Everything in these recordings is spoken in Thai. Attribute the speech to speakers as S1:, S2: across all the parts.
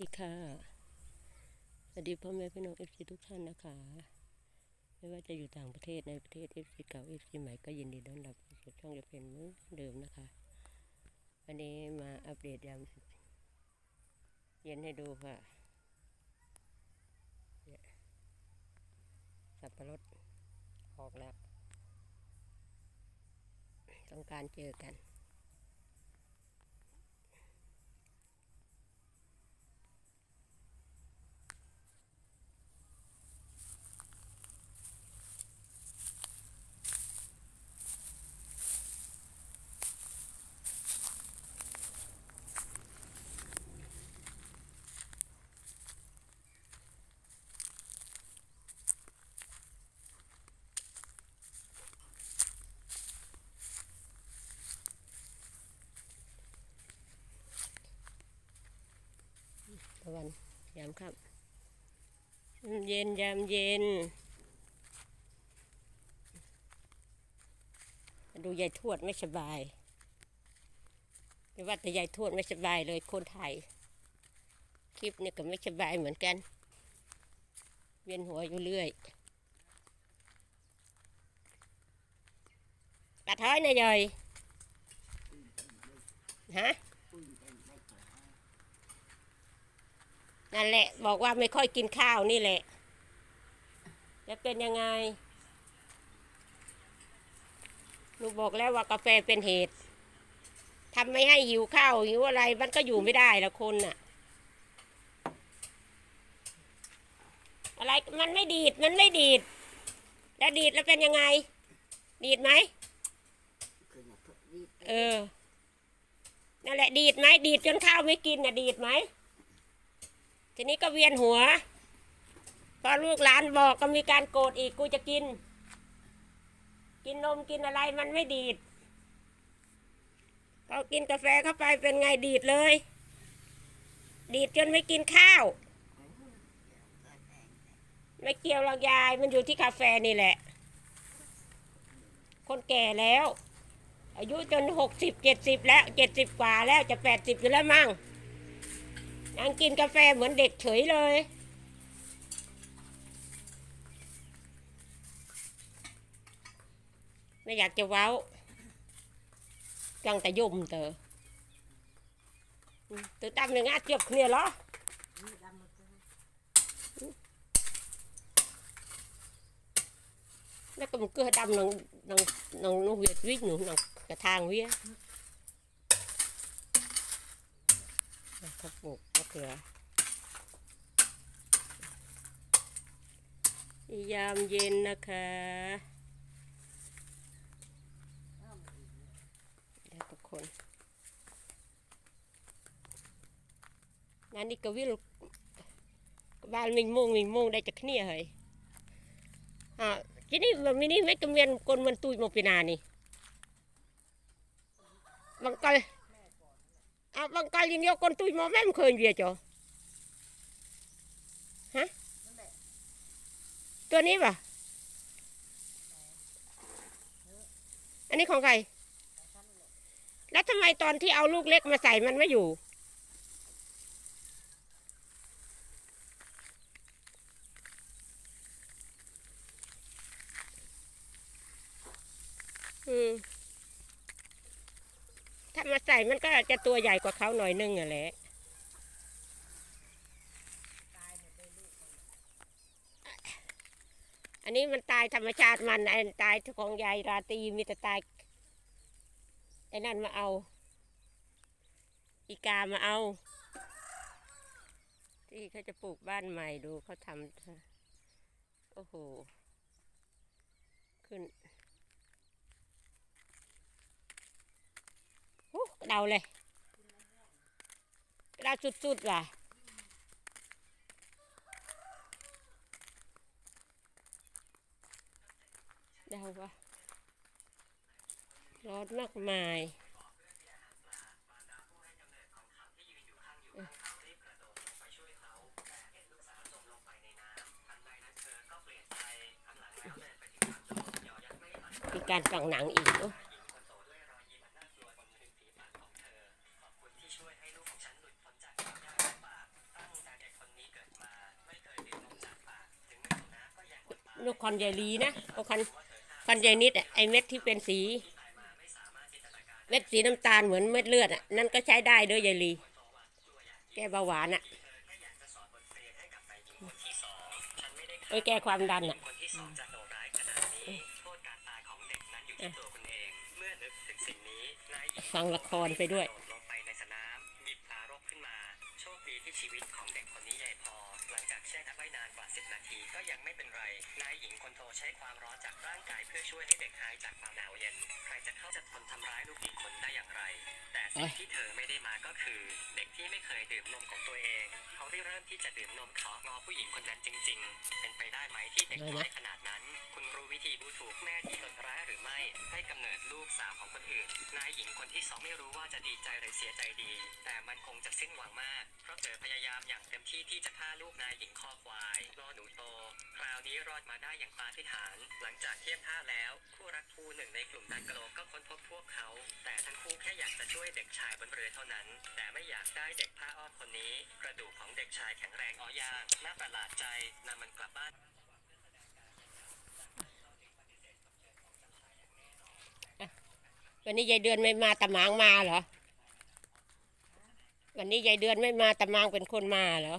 S1: ดีค่ะสวัสดีพ่อแม่พี่น้องเอฟซีทุกท่านนะคะ ไม่ว่าจะอยู่ต่างประเทศในประเทศเอฟซีเก่าเอฟซีใหม่ก็ยินดีต้อนรับเข้าสู่ช่องจะเป็นเหมือนเดิมนะคะ วันนี้มาอัปเดตยามเย็นให้ดูค่ะสับปะรดออกแล้ว ต้องการเจอกัน ตะวัน ยามค่ำเย็นยามเย็น ดูยายทวดไม่สบายไม่ว่าแต่ยายทวดไม่สบายเลยคนไทย คลิปนี่ก็ไม่สบายเหมือนกัน เวียนหัวอยู่เรื่อยกระท้อยนะยายฮะ นั่นแหละ บอกว่าไม่ค่อยกินข้าวนี่แหละ จะเป็นยังไงหนูบอกแล้วว่ากาแฟเป็นเหตุทำไม่ให้หิวข้าวหิวอะไรมันก็อยู่ไม่ได้ละคนน่ะ อะไรมันไม่ดีดมันไม่ดีด แล้วดีดแล้วเป็นยังไง ดีดไหมเออนั่นแหละดีดไหมดีดจนข้าวไม่กินน่ะดีดไหม ทีนี้ก็เวียนหัว พอลูกหลานบอกก็มีการโกรธอีกกูจะกิน กินนมกินอะไรมันไม่ดีดพอกินกาแฟเข้าไปเป็นไงดีดเลย ดีดจนไม่กินข้าว ไม่เกี่ยวหรอกยายมันอยู่ที่กาแฟนี่แหละ คนแก่แล้ว อายุจนหกสิบเจ็ดสิบแล้วเจ็ดสิบกว่าแล้วจะแปดสิบอยู่แล้วมั้ง ยังกินกาแฟเหมือนเด็กเฉยเลย ไม่อยากจะเว้าจังแต่ยุมเตอตัวตั้งหนึ่งอาเจ็บเนี่ยเหรอแล้วก็มันเกลือดำนังนังนังนเวียดวิ่งหนูนังกระทางเวีย มเย็นนะคะเดี๋ยวทุกคนงานนี้ก็วิลบ้านมิงมงมิงมงได้จากเนี่ยเฮ้ยอ่าทีนี้มันมินี่ไม่กำเวียนคนมันตุยมาปีนานี่บางกอย อาบางกายยิงยกคนตุยมาแม่มเคยเวียจอฮะตัวนี้ปะอันนี้ของใคร แล้วทำไมตอนที่เอาลูกเล็กมาใส่มันไม่อยู่ อืม ถ้ามาใส่มันก็จะตัวใหญ่กว่าเขาหน่อยนึงอะแหละอันนี้มันตายธรรมชาติมันไอ้ตายของยายราตรีมีแต่ตายไอ้นั่นมาเอา อีกามาเอา ที่เขาจะปลูกบ้านใหม่ดูเขาทำโอ้โห ขึ้น โอ้กระเดาเลยกระดาสุดๆว่ะเดาว่าร้อนมากมายเอ้ยมีการฝังหนังอีก ลูกคอนใหญ่ลีนะโอ้คอนคอนใหญ่นิดอะไอเม็ดที่เป็นสี เม็ดสีน้ำตาลเหมือนเม็ดเลือดอะนั่นก็ใช้ได้ด้อยายลีแก้เบาหวานอะเอ้ยแก้ความดันอะ
S2: คนที่สองจะโหด ใช้ความร้อนจากร่างกายเพื่อช่วยให้เด็กหายจากความหนาวเย็น ใครจะเข้าจะทนทำร้ายลูกอีกคนได้อย่างไร แต่สิ่งที่เธอไม่ได้มาก็คือ เด็กที่ไม่เคยดื่มนมของตัวเอง เขาได้เริ่มที่จะดื่มนมของงอผู้หญิงคนนั้นจริง ๆ เป็นไปได้ไหมที่เด็กน้อยขนาดนั้น คุณรู้วิธีดูถูกแม่ที่เลวร้ายหรือไม่ ให้กำเนิดลูกสาวของคนอื่น นายหญิงคนที่สองไม่รู้ว่าจะดีใจหรือเสียใจดี แต่มันคงจะสิ้นหวังมาก เพราะเธอพยายามอย่างเต็มที่ที่จะฆ่าลูกนายหญิงคอควายรอหนูโต คราวนี้รอดมาได้อย่างปาฏิหาริย์หลังจากเทียบท่าแล้ว คู่รักคู่หนึ่งในกลุ่มดันกะโลก็ค้นพบพวกเขา แต่ทั้งคู่แค่อยากจะช่วยเด็กชายบนเรือเท่านั้น แต่ไม่อยากได้เด็กผ้าอ้อมคนนี้ กระดูกของเด็กชายแข็งแรงอ้อยางน่าประหลาดใจนำมันกลับบ้าน
S1: วันนี้ยายเดือนไม่มาตะมางมาเหรอ วันนี้ยายเดือนไม่มาตะมางเป็นคนมาเหรอ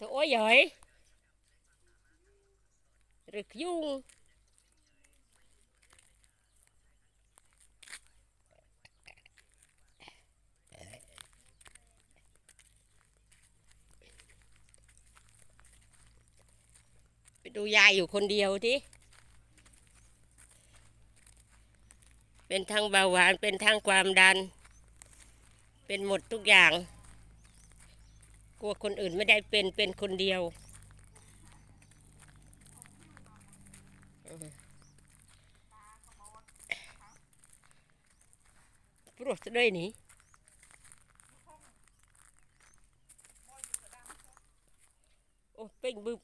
S1: ตัวโอ้ยเหยอยหรือยุ่งไปดูยายอยู่คนเดียวที่เป็นทั้งเบาหวานเป็นทั้งความดัน เป็นหมดทุกอย่าง กลัวคนอื่นไม่ได้เป็นเป็นคนเดียว ปวดด้วยนี่โอ้เป่งบึบ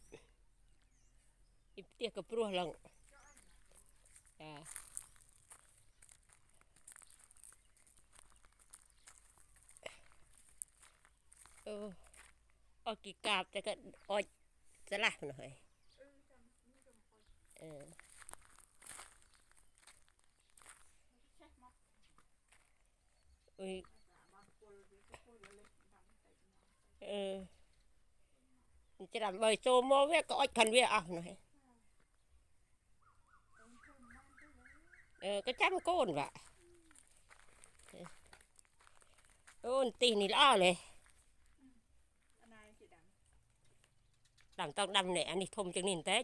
S1: อิบเตียกับปลัวหลังจ้าเออออกกี่กาบแต่ก็ออยสลักหน่อยเออเอ้ยเออจะทำใบโซโมเวก็ออยคันเวียเอาหน่อยเออก็จำโกนว่ะเออโอ้นตีนี่ล้อเลย ដាំតោកដាំនេះអានេះធំជាងនេះបន្តិច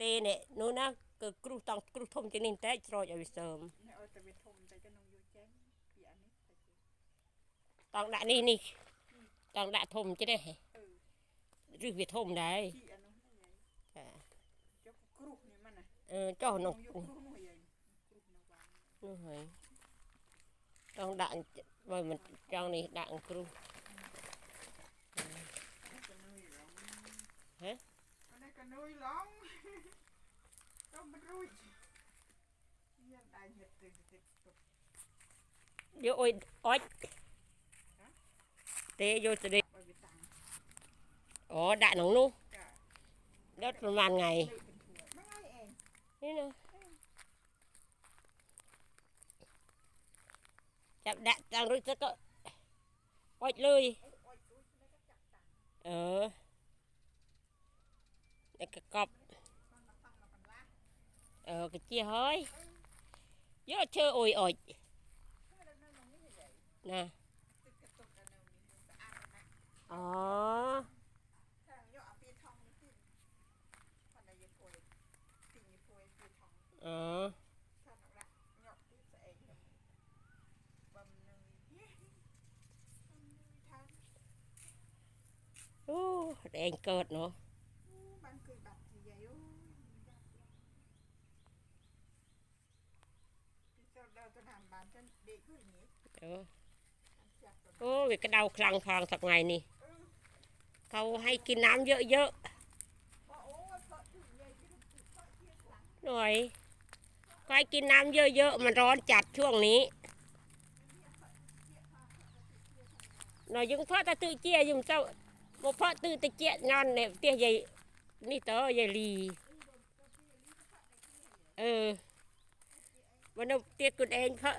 S1: ទេ
S3: នេះនោះណា
S1: គឺគ្រូតង់គ្រូធំជាង
S3: នេះបន្តិចស្រោចឲ្យ
S1: វាសើ
S3: មអត់តែវាធំបន្តិចទៅ
S1: នឹងយូរចេញពីអា
S3: នេះតង់ដាក់នេះនេះតង់ដាក់ធំចេះឬវាធំដែរចាចុះគ្រូ
S1: នេះមិនណាអឺចុះនោះនោះហើយតង់ដាក់បើមិនចង់នេះដា
S3: ក់អង្គគ្រូ
S1: ฮะ
S3: อันนี้ก็นุยร้องต้องมันรุ่ยยังได้เห็ดติดติดตก
S1: เดี๋ยวโอ้ยอ้อย cái cọp ờ cái chia hơi.
S3: Gió chơi ôi ôi. Nè. Ờ.
S1: Ờ. Ồ, đèn cợt nữa. โอ้ยกระเดา
S3: คลังคางสักไง
S1: นี่เขาให้กินน้ำเย
S3: อะๆหน่อยก็ให้กินน้ำเยอะๆมันร้อนจัดช่วงนี้หน่อยยังพาะตะตื้อเจียยังเจ้าบ่พ่อตื้อตะเจี๊ยนอนเนี่ยเตี้ยใหญ่นี่เต๋อใหญ่ลีเอ
S1: อวัน
S3: นี้เตี้ยกุนเองเพาะ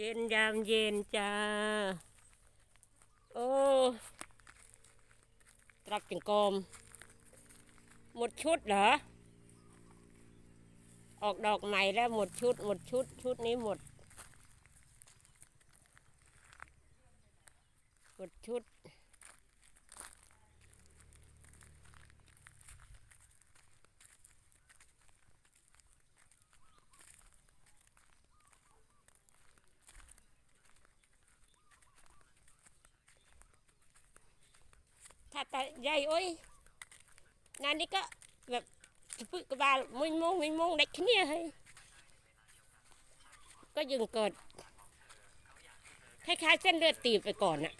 S3: เย็
S1: นยามเย็นจ้า โอ้ ตรักจังกอม หมดชุดเหรอ ออกดอกใหม่แล้วหมดชุด หมดชุด ชุดนี้หมด หมดชุด ถ้าแต่ใหญ่โอ้ยงานนี้ก็แบบพึ่งกระบาลมุ้งมุ้งมุ้งมุ้งเด็กแค่เนี้ยให้ก็ยังเกิดคล้ายๆเส้นเลือดตีบไปก่อนอะ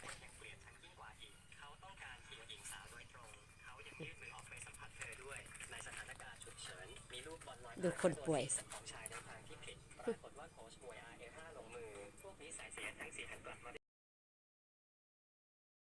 S2: เขาต้องการเพียงหญิงสาวโดยตรงเขายังยื่นมือออกไปสัมผัสเธอด้วยในสถานการณ์ฉุกเฉินมีลูกบอลลอย
S1: ดูคนป่วย